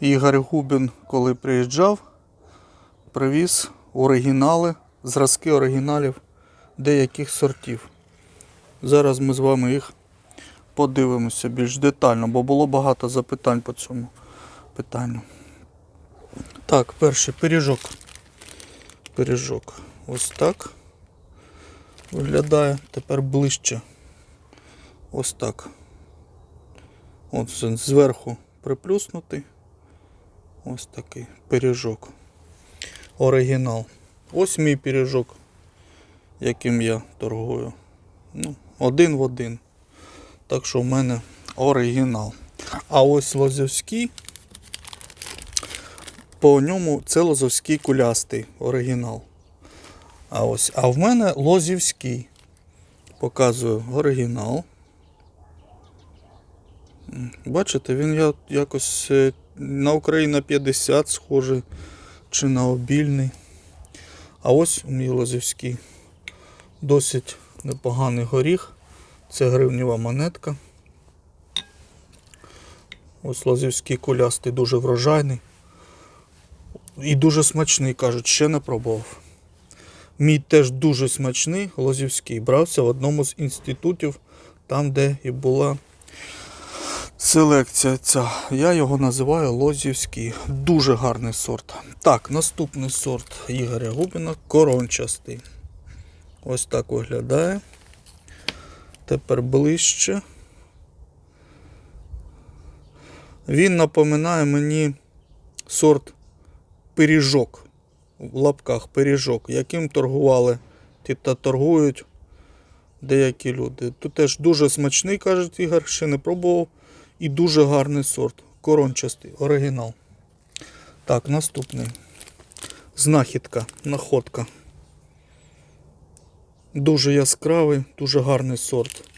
Ігор Губін, коли приїжджав, привіз оригінали, зразки оригіналів деяких сортів. Зараз ми з вами їх подивимося більш детально, бо було багато запитань по цьому питанню. Так, перший пиріжок. Пиріжок. Ось так виглядає. Тепер ближче. Ось так. Він зверху приплюснутий. Ось такий пиріжок. Оригінал. Ось мій пиріжок, яким я торгую. Ну, один в один. Так що в мене оригінал. А ось Лозівський. По ньому це Лозовський кулястий оригінал. А ось, а в мене Лозівський. Показую оригінал. Бачите, він якось е, на Україна 50 схожий чи на обільний. А ось мій Лозівський. Досить непоганий горіх. Це гривнева монетка. Ось Лозівський кулястий, дуже врожайний. І дуже смачний, кажуть, ще не пробував. Мій теж дуже смачний, Лозівський. Брався в одному з інститутів, там, де і була селекція ця. Я його називаю Лозівський. Дуже гарний сорт. Так, наступний сорт Ігоря Губіна корончастий. Ось так виглядає. Тепер ближче. Він напоминає мені сорт пиріжок. В лапках пиріжок, яким торгували ті та торгують деякі люди. Тут теж дуже смачний, каже Ігор, ще не пробував. І дуже гарний сорт. Корончастий, оригінал. Так, наступний. Знахідка, находка. Дуже яскравий, дуже гарний сорт.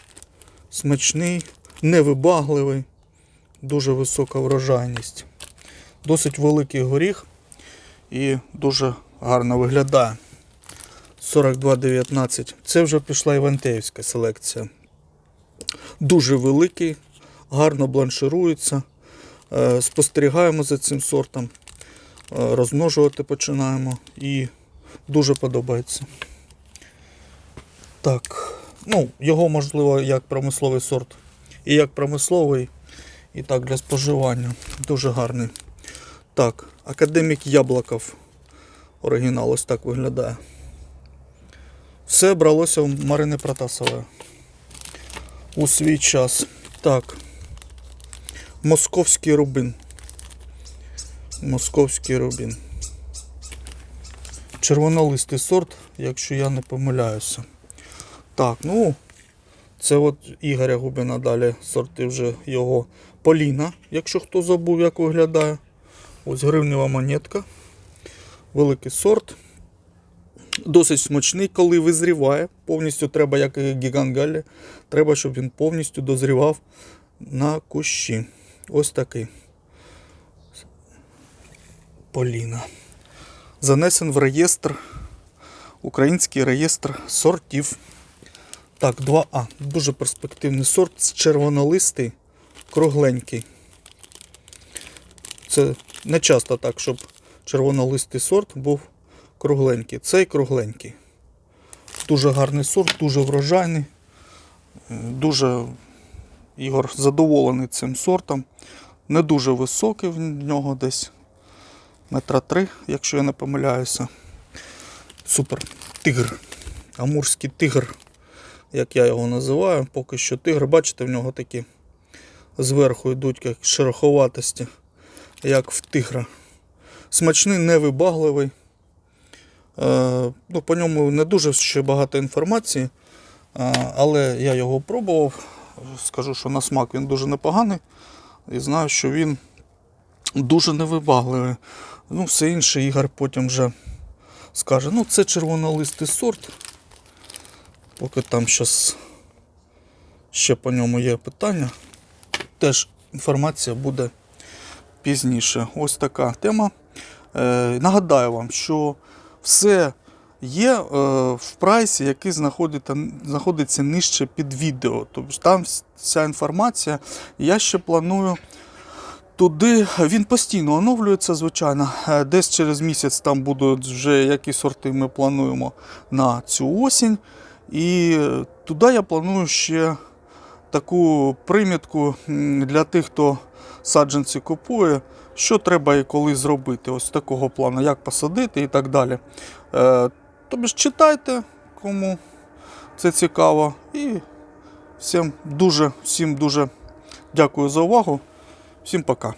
Смачний, невибагливий, дуже висока врожайність. Досить великий горіх і дуже гарно виглядає. 42,19. Це вже пішла Івантеївська селекція. Дуже великий, гарно бланширується. Е, Спостерігаємо за цим сортом, е, розмножувати починаємо і дуже подобається. Так, ну, його можливо як промисловий сорт. І як промисловий, і так для споживання. Дуже гарний. Так, академік Яблоков. Оригінал ось так виглядає. Все бралося у Марини Протасової. У свій час. Так. Московський рубин. Московський рубін. Червонолистий сорт, якщо я не помиляюся. Так, ну. Це от Ігоря Губіна далі сорти вже його Поліна, якщо хто забув, як виглядає. Ось гривнева монетка. Великий сорт. Досить смачний, коли визріває. Повністю треба, як і гігант Галлі, треба, щоб він повністю дозрівав на кущі. Ось такий. Поліна. Занесен в реєстр. Український реєстр сортів. Так, 2А. Дуже перспективний сорт, червонолистий, кругленький. Це не часто так, щоб червонолистий сорт був кругленький. Цей кругленький. Дуже гарний сорт, дуже врожайний. Дуже Ігор задоволений цим сортом. Не дуже високий в нього десь метра три, якщо я не помиляюся. Супер. Тигр. Амурський тигр, як я його називаю. Поки що тигр, бачите, в нього такі зверху йдуть як шероховатості, як в тигра. Смачний, невибагливий. Е, ну, по ньому не дуже ще багато інформації, е, але я його пробував. Скажу, що на смак він дуже непоганий. І знаю, що він дуже невибагливий. Ну, все інше Ігор потім вже скаже, ну це червонолистий сорт. Поки там щас ще по ньому є питання. Теж інформація буде пізніше. Ось така тема. Е, нагадаю вам, що все є е, в прайсі, який знаходиться, нижче під відео. Тобто там вся інформація. Я ще планую Туди він постійно оновлюється, звичайно. Е, Десь через місяць там будуть вже які сорти ми плануємо на цю осінь. І е, туди я планую ще таку примітку для тих, хто саджанці купує, що треба і коли зробити. Ось такого плану, як посадити і так далі. Тобі ж читайте, кому це цікаво. І всім дуже, всім дуже дякую за увагу. Всім пока.